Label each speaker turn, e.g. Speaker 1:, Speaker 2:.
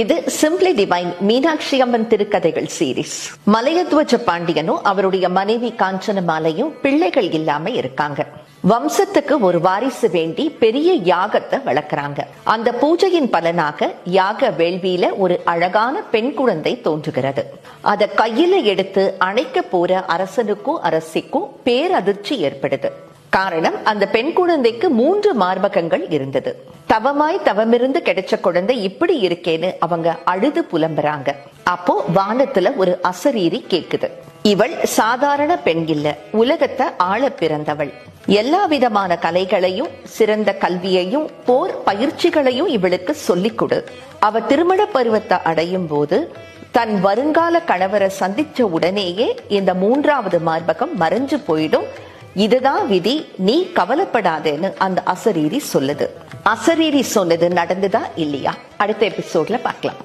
Speaker 1: இது simply divine Meenakshi Amman திருக்கதைகள் series Malayadhwaja பாண்டியனும் அவருடைய மனைவி காஞ்சனமாலையும் பிள்ளைகள் இல்லாம இருக்காங்க. வம்சத்துக்கு ஒரு வாரிசு வேண்டி பெரிய யாகத்தை வளர்க்குறாங்க அந்த பூஜையின் பலனாக யாக வேள்வியில ஒரு அழகான பெண் குழந்தை தோன்றுகிறது. அதை கையில எடுத்து அணைக்க போற அரசனுக்கும் அரசிக்கும் பேரதிர்ச்சி ஏற்படுது. காரணம் அந்த பெண் குழந்தைக்கு மூன்று மார்பகங்கள் இருந்தது. தவமாய் தவமிருந்து கிடைச்ச குழந்தை இப்படி இருக்கேன்னு அவங்க அழுது புலம்புறாங்க. அப்போ வானத்துல ஒரு அசரீரி கேக்குது. இவள் சாதாரண பெண் இல்ல உலகத்தை ஆள பிறந்தவள். எல்லா விதமான கலைகளையும் சிறந்த கல்வியையும் போர் பயிற்சிகளையும் இவளுக்கு சொல்லிக் கொடு. அவ திருமண பருவத்தை அடையும் போது தன் வருங்கால கணவரை சந்திச்ச உடனேயே இந்த மூன்றாவது மார்பகம் மறைஞ்சு போயிடும். இதுதான் விதி நீ கவலைப்படாதேன்னு அந்த அசரீரி சொல்லுது. அசரீரி சொன்னது நடந்துதா இல்லையா? அடுத்த எபிசோட்ல பார்க்கலாம்.